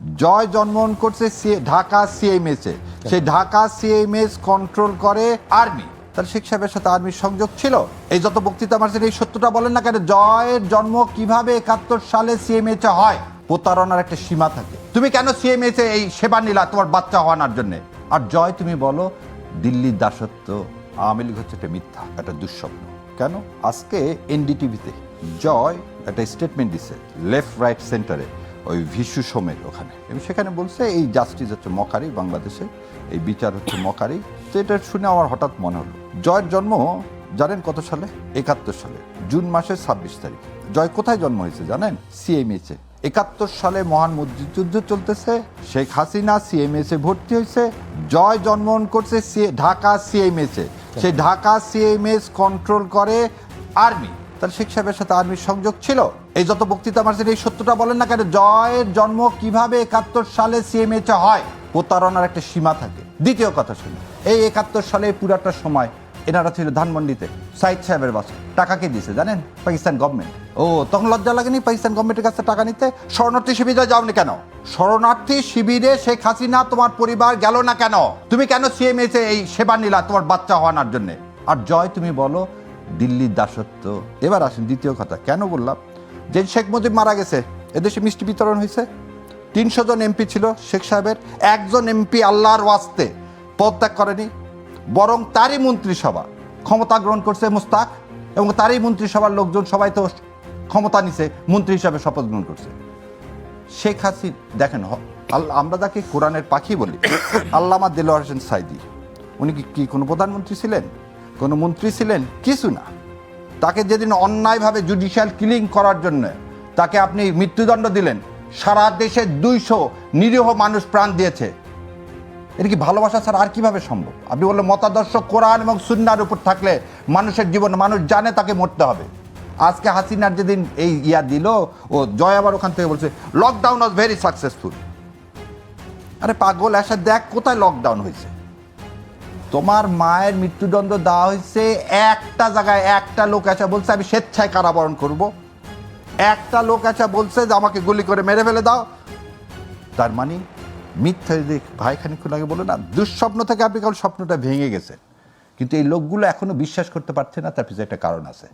জয় জন্মগ্রহণ করছে ঢাকা সিএমএস সেই ঢাকা সিএমএস কন্ট্রোল করে আর্মি তার শেখ সাহেবের সাথে আর্মির সংযোগ ছিল? এই যত বক্তৃতা মারছেন এই সত্যটা বলেন না কেন? জয়ের জন্ম কীভাবে একাত্তর সালে সিএমএস এ হয়? প্রতারণার একটা সীমা থাকে। তুমি কেন সিএমএস এই সেবা নিলা তোমার বাচ্চা হওয়ানোর জন্য? আর জয়, তুমি বলো, দিল্লির দাসত্ব আওয়ামী লীগ হচ্ছে একটা মিথ্যা, একটা দুঃস্বপ্ন। কেন? আজকে এনডিটিভিতে জয় একটা স্টেটমেন্ট দিছে লেফট রাইট সেন্টারে ওই ভিশু সোমের ওখানে। এবং সেখানে বলছে এই জাস্টিস হচ্ছে মকারি বাংলাদেশে এই বিচার হচ্ছে মকারি। তো এটা শুনে আমার হঠাৎ মনে হলো জয়ের জন্ম জানেন কত সালে? একাত্তর সালে জুন মাসের ছাব্বিশ তারিখ। জয় কোথায় জন্ম হয়েছে জানেন? সিএমএসে একাত্তর সালে মহান মুক্তিযুদ্ধ চলতেছে শেখ হাসিনা সিএমএস এ ভর্তি হয়েছে জয় জন্মগ্রহণ করছে ঢাকা সিএমএস এ। সেই ঢাকা সিএমএস কন্ট্রোল করে আর্মি তার শেখ সাহেবের সাথে আর্মির সংযোগ ছিল। এই যত বক্তৃতা মারছেন এই সত্যটা বলেন না কেন, জয়ের জন্ম কীভাবে একাত্তর সালে সিএমএচ হয়, প্রতারণার একটা সীমা থাকে। দ্বিতীয় কথা শুনি এই একাত্তর সালে পুরাটা সময় এনারা ছিল ধানমন্ডিতে, সাইদ সাহেবের বাসা। টাকা কে দিয়েছে জানেন? পাকিস্তান গভর্নমেন্ট ও, তখন লজ্জা লাগেনি পাকিস্তান গভর্নমেন্টের কাছে টাকা নিতে? শরণার্থী শিবিরে যাওনি কেন? শরণার্থী শিবিরে শেখ হাসিনা তোমার পরিবার গেল না কেন? তুমি কেন সিএমএস এই সেবা নিলা তোমার বাচ্চা হওয়ানোর জন্য? আর জয়, তুমি বলো দিল্লির দাসত্ব। এবার আসেন দ্বিতীয় কথা, কেন বললাম? যে শেখ মুজিব মারা গেছে, এদেশে মিষ্টি বিতরণ হয়েছে। তিনশো জন এমপি ছিল শেখ সাহেবের, একজন এমপি আল্লাহর ওয়াস্তে পদত্যাগ করেনি। বরং তারই মন্ত্রিসভা ক্ষমতা গ্রহণ করছে মুস্তাক, এবং তারই মন্ত্রিসভার লোকজন সবাই তো ক্ষমতা নিছে, মন্ত্রী হিসাবে শপথ গ্রহণ করছে। শেখ হাসিন, দেখেন আমরা যাকে কোরআনের পাখি বলি, আল্লামা দেলোয়ার হোসেন সাইদি, উনি কি কোনো প্রধানমন্ত্রী ছিলেন? কোনো মন্ত্রী ছিলেন? কিছু না। তাকে যেদিন অন্যায়ভাবে জুডিশিয়াল কিলিং করার জন্য তাকে আপনি মৃত্যুদণ্ড দিলেন, সারা দেশে দুইশো নিরীহ মানুষ প্রাণ দিয়েছে। এটা কি ভালোবাসা ছাড়া আর কীভাবে সম্ভব? আপনি বললেন মতাদর্শ কোরআন এবং সুন্নার উপর থাকলে মানুষের জীবন, মানুষ জানে তাকে মরতে হবে। আজকে হাসিনার যেদিন এই ইয়া দিল, ও জয় আবার ওখান থেকে বলছে লকডাউন ওয়াজ ভেরি সাকসেসফুল আরে পাগল, এসে দেখ কোথায় লকডাউন হয়েছে। তোমার মায়ের মৃত্যুদণ্ড দেওয়া হয়েছে, একটা জায়গায় একটা লোক এসে বলছে, আমি স্বেচ্ছায় কারাবরণ করব। একটা লোক এসে বলছে যে, আমাকে গুলি করে মেরে ফেলে দাও। তার মানে মিথ্যা ভাই খানিক্ষণ আগে বলে, না, দুঃস্বপ্ন থেকে আপনি কারণ স্বপ্নটা ভেঙে গেছে। কিন্তু এই লোকগুলো এখনও বিশ্বাস করতে পারছে না, তার পিছনে একটা কারণ আছে।